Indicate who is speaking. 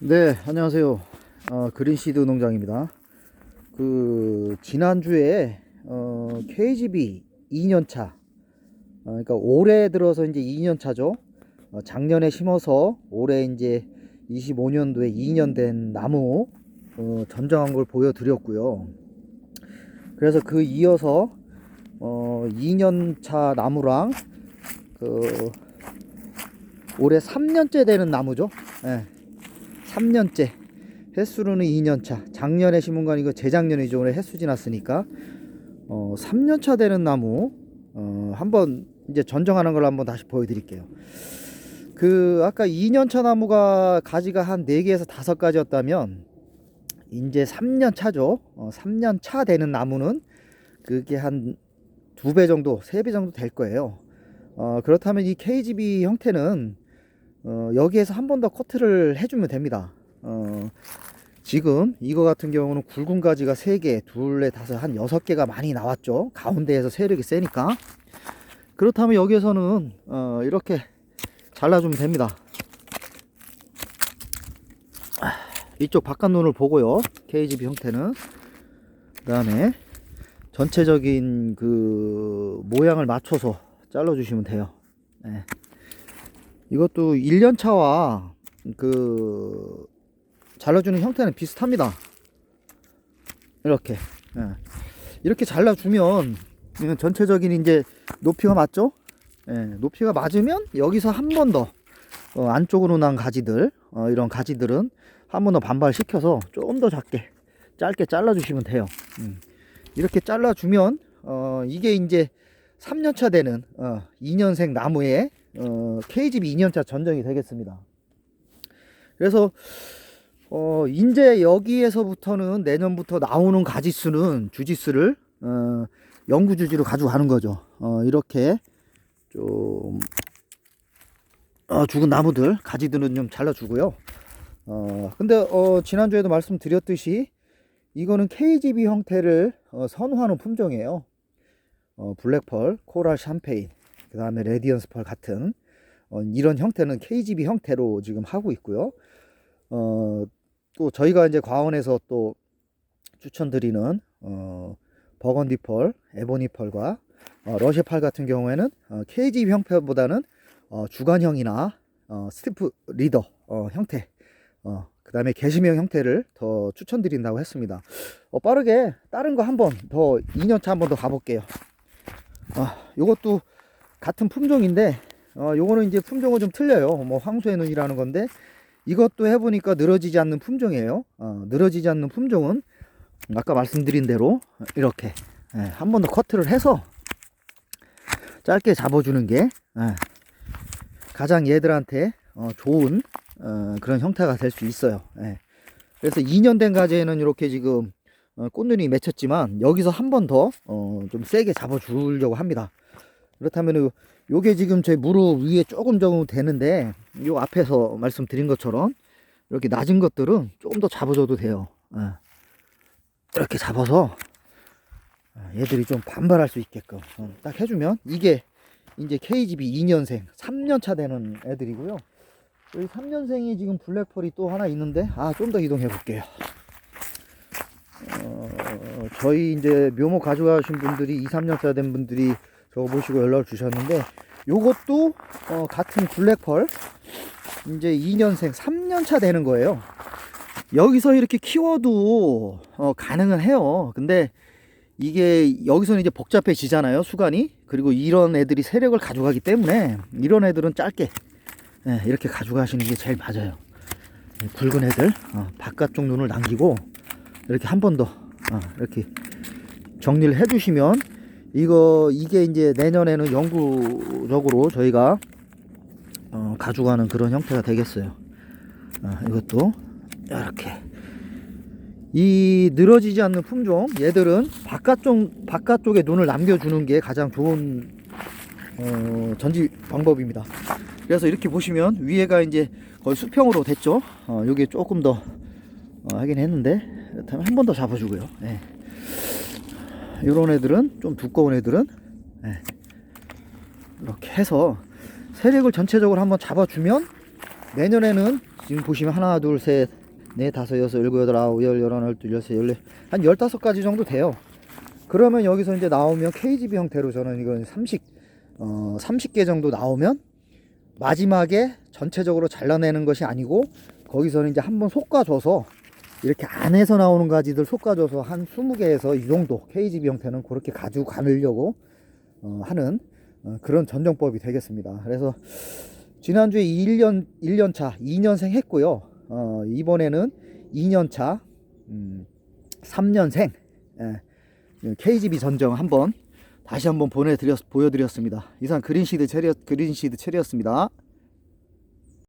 Speaker 1: 네, 안녕하세요. 어, 그린시드 농장입니다. 그, 지난주에, 어, KGB 2년차, 어, 그러니까 올해 들어서 이제 2년차죠. 어, 작년에 심어서 올해 이제 25년도에 2년 된 나무, 어, 전정한 걸 보여드렸고요. 그래서 그 이어서, 어, 2년차 나무랑, 그, 올해 3년째 되는 나무죠. 예. 3년째 횟수로는 2년차. 작년에 심은 거 아니고 재작년이죠 올해 횟수 지났으니까 어 3년차 되는 나무 어 한번 이제 전정하는 걸 한번 다시 보여드릴게요. 그 아까 2년차 나무가 가지가 한 4개에서 5가지였다면 이제 3년차죠. 어 3년차 되는 나무는 그게 한 두 배 정도 3배 정도 될 거예요. 어 그렇다면 이 KGB 형태는 어, 여기에서 한 번 더 커트를 해주면 됩니다. 어, 지금 이거 같은 경우는 굵은 가지가 3개, 둘에 다섯, 한 6개가 많이 나왔죠. 가운데에서 세력이 세니까. 그렇다면 여기에서는 어, 이렇게 잘라주면 됩니다. 아, 이쪽 바깥 눈을 보고요. KGB 형태는. 그 다음에 전체적인 그 모양을 맞춰서 잘라 주시면 돼요. 네. 이것도 1년차와 그 잘라주는 형태는 비슷합니다. 이렇게 예. 이렇게 잘라주면 전체적인 이제 높이가 맞죠? 예, 높이가 맞으면 여기서 한 번더 어, 안쪽으로 난 가지들 어, 이런 가지들은 한 번 더 반발시켜서 조금 더 작게 짧게 잘라주시면 돼요. 음. 이렇게 잘라주면 어, 이게 이제 3년차 되는 어, 2년생 나무에 어, KGB 2년차 전정이 되겠습니다. 그래서 어, 이제 여기에서부터는 내년부터 나오는 가지수는 주지수를 어, 영구 주지로 가져가는 거죠. 어, 이렇게 좀 어, 죽은 나무들 가지들은 좀 잘라주고요. 어, 근데 어, 지난주에도 말씀드렸듯이 이거는 KGB 형태를 어, 선호하는 품종이에요. 어, 블랙펄, 코랄 샴페인, 그 다음에 레디언스 펄 같은 어, 이런 형태는 KGB 형태로 지금 하고 있고요. 어, 또 저희가 이제 과원에서 또 추천드리는 어, 버건디 펄, 에보니 펄과 어, 러시아 펄 같은 경우에는 어, KGB 형태보다는 어, 주간형이나 어, 스티프 리더 어, 형태, 어, 그 다음에 게시명 형태를 더 추천드린다고 했습니다. 어, 빠르게 다른 거 한 번 더 2년차 한 번 더 가볼게요. 아, 요것도 같은 품종인데 어, 요거는 이제 품종은 좀 틀려요. 뭐 황소의 눈이라는 건데 이것도 해보니까 늘어지지 않는 품종이에요. 어, 늘어지지 않는 품종은 아까 말씀드린 대로 이렇게 예, 한 번 더 커트를 해서 짧게 잡아주는 게 예, 가장 얘들한테 어, 좋은 어, 그런 형태가 될 수 있어요. 예. 그래서 2년 된 가지에는 이렇게 지금 어, 꽃눈이 맺혔지만 여기서 한 번더 어, 좀 세게 잡아주려고 합니다. 그렇다면 요게 지금 제 무릎 위에 조금 조금 되는데 요 앞에서 말씀드린 것처럼 이렇게 낮은 것들은 조금 더 잡아줘도 돼요. 예. 이렇게 잡아서 얘들이 좀 반발할 수 있게끔 어, 딱 해주면 이게 이제 KGB 2년생 3년차 되는 애들이고요. 여기 3년생이 지금 블랙펄이 또 하나 있는데 아 좀 더 이동해 볼게요. 어, 저희 이제 묘목 가져가신 분들이 2, 3년차 된 분들이 저거 보시고 연락을 주셨는데 요것도 어, 같은 블랙펄 이제 2년생 3년차 되는 거예요. 여기서 이렇게 키워도 어, 가능은 해요. 근데 이게 여기서는 이제 복잡해지잖아요. 수간이. 그리고 이런 애들이 세력을 가져가기 때문에 이런 애들은 짧게 예, 이렇게 가져가시는 게 제일 맞아요. 예, 굵은 애들 어, 바깥쪽 눈을 남기고 이렇게 한 번더 어, 이렇게 정리를 해주시면 이거 이게 이제 내년에는 영구적으로 저희가 어, 가져가는 그런 형태가 되겠어요. 어, 이것도 이렇게 이 늘어지지 않는 품종 얘들은 바깥쪽 바깥쪽에 눈을 남겨주는 게 가장 좋은 어, 전지 방법입니다. 그래서 이렇게 보시면 위에가 이제 거의 수평으로 됐죠. 어, 여기 조금 더 어, 하긴 했는데 한 번 더 잡아주고요. 예. 이런 애들은 좀 두꺼운 애들은 예. 이렇게 해서 세력을 전체적으로 한번 잡아주면 내년에는 지금 보시면 하나, 둘, 셋, 넷, 다섯, 여섯, 일곱, 여덟, 아홉, 열, 열하나, 열둘, 열세, 열네 한 열다섯 가지 정도 돼요. 그러면 여기서 이제 나오면 KGB 형태로 저는 이건 30, 어, 30개 정도 나오면 마지막에 전체적으로 잘라내는 것이 아니고 거기서는 이제 한번 솎아줘서 이렇게 안에서 나오는 가지들 솎아줘서 한 20개에서 이 정도 KGB 형태는 그렇게 가지고 가려고 어, 하는 어, 그런 전정법이 되겠습니다. 그래서 지난주에 1년, 1년 차, 2년생 했고요. 어, 이번에는 2년 차, 음, 3년생, 예, KGB 전정 한번 다시 한번 보내드렸, 보여드렸습니다. 이상 그린시드 체리, 그린시드 체리였습니다.